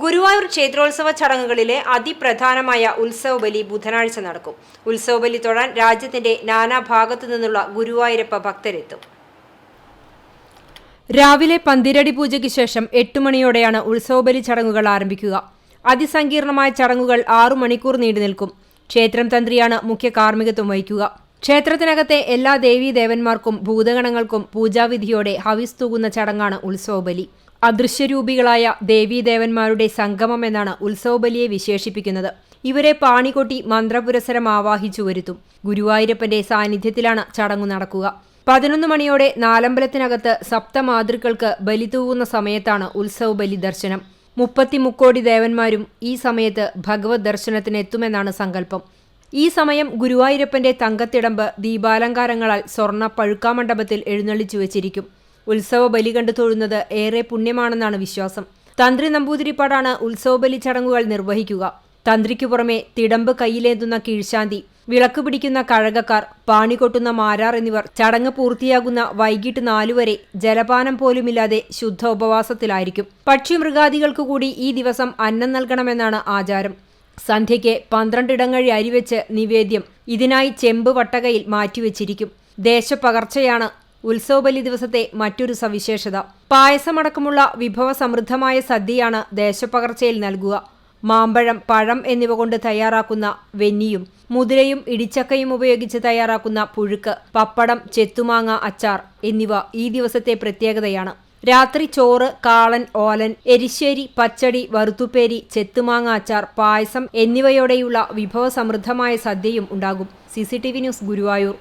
ഗുരുവായൂർ ക്ഷേത്രോത്സവ ചടങ്ങുകളിലെ അതിപ്രധാനമായ ഉത്സവബലി ബുധനാഴ്ച നടക്കും. ഉത്സവബലി തൊഴാൻ രാജ്യത്തിന്റെ നാനാഭാഗത്തു നിന്നുള്ള ഗുരുവായൂരപ്പ ഭക്തരെത്തും. രാവിലെ പന്തിരടി പൂജയ്ക്ക് ശേഷം എട്ട് മണിയോടെയാണ് ഉത്സവബലി ചടങ്ങുകൾ ആരംഭിക്കുക. അതിസങ്കീർണമായ ചടങ്ങുകൾ ആറു മണിക്കൂർ നീണ്ടു നിൽക്കും. ക്ഷേത്രം തന്ത്രിയാണ് മുഖ്യ കാർമ്മികത്വം വഹിക്കുക. ക്ഷേത്രത്തിനകത്തെ എല്ലാ ദേവീദേവന്മാർക്കും ഭൂതഗണങ്ങൾക്കും പൂജാവിധിയോടെ ഹവിസ് തൂകുന്ന ചടങ്ങാണ് ഉത്സവബലി. അദൃശ്യരൂപികളായ ദേവീദേവന്മാരുടെ സംഗമം എന്നാണ് ഉത്സവബലിയെ വിശേഷിപ്പിക്കുന്നത്. ഇവരെ പാണികൊട്ടി മന്ത്രപുരസരം ആവാഹിച്ചു വരുത്തും. ഗുരുവായൂരപ്പന്റെ സാന്നിധ്യത്തിലാണ് ചടങ്ങു നടക്കുക. പതിനൊന്ന് മണിയോടെ നാലമ്പലത്തിനകത്ത് സപ്തമാതൃക്കൾക്ക് ബലി തൂവുന്ന സമയത്താണ് ഉത്സവ ബലി ദർശനം. മുപ്പത്തി മുക്കോടി ദേവന്മാരും ഈ സമയത്ത് ഭഗവത് ദർശനത്തിന് എത്തുമെന്നാണ് സങ്കല്പം. ഈ സമയം ഗുരുവായൂരപ്പന്റെ തങ്കത്തിടമ്പ് ദീപാലങ്കാരങ്ങളാൽ സ്വർണ പഴുക്കാമണ്ഡപത്തിൽ എഴുന്നള്ളിച്ചു വച്ചിരിക്കും. ഉത്സവ ബലി കണ്ടു തൊഴുന്നത് ഏറെ പുണ്യമാണെന്നാണ് വിശ്വാസം. തന്ത്രി നമ്പൂതിരിപ്പാടാണ് ഉത്സവ ബലി ചടങ്ങുകൾ നിർവഹിക്കുക. തന്ത്രിക്കു പുറമെ തിടമ്പ് കയ്യിലേന്തുന്ന കീഴ്ശാന്തി വിളക്ക് പിടിക്കുന്ന കഴകക്കാർ പാണി കൊട്ടുന്ന മാരാർ എന്നിവർ ചടങ്ങ് പൂർത്തിയാകുന്ന വൈകിട്ട് നാലുവരെ ജലപാനം പോലുമില്ലാതെ ശുദ്ധ ഉപവാസത്തിലായിരിക്കും പക്ഷി പക്ഷിമൃഗാദികൾക്കു കൂടി ഈ ദിവസം അന്നം നൽകണമെന്നാണ് ആചാരം. സന്ധ്യയ്ക്ക് പന്ത്രണ്ടിടങ്ങഴി അരിവെച്ച് നിവേദ്യം ഇതിനായി ചെമ്പ് വട്ടകയിൽ മാറ്റിവെച്ചിരിക്കും. ദേശപകർച്ചയാണ് ഉത്സവബലി ദിവസത്തെ മറ്റൊരു സവിശേഷത. പായസമടക്കമുള്ള വിഭവ സമൃദ്ധമായ സദ്യയാണ് ദേശപകർച്ചയിൽ നൽകുക. മാമ്പഴം പഴം എന്നിവ കൊണ്ട് തയ്യാറാക്കുന്ന വെന്നിയും മുതിരയും ഇടിച്ചക്കയും ഉപയോഗിച്ച് തയ്യാറാക്കുന്ന പുഴുക്ക് പപ്പടം ചെത്തുമാങ്ങ അച്ചാർ എന്നിവ ഈ ദിവസത്തെ പ്രത്യേകതയാണ്. രാത്രി ചോറ് കാളൻ ഓലൻ എരിശ്ശേരി പച്ചടി വറുത്തുപ്പേരി ചെത്തുമാങ്ങ അച്ചാർ പായസം എന്നിവയോടെയുള്ള വിഭവസമൃദ്ധമായ സദ്യയും ഉണ്ടാകും. C news Guruvayur.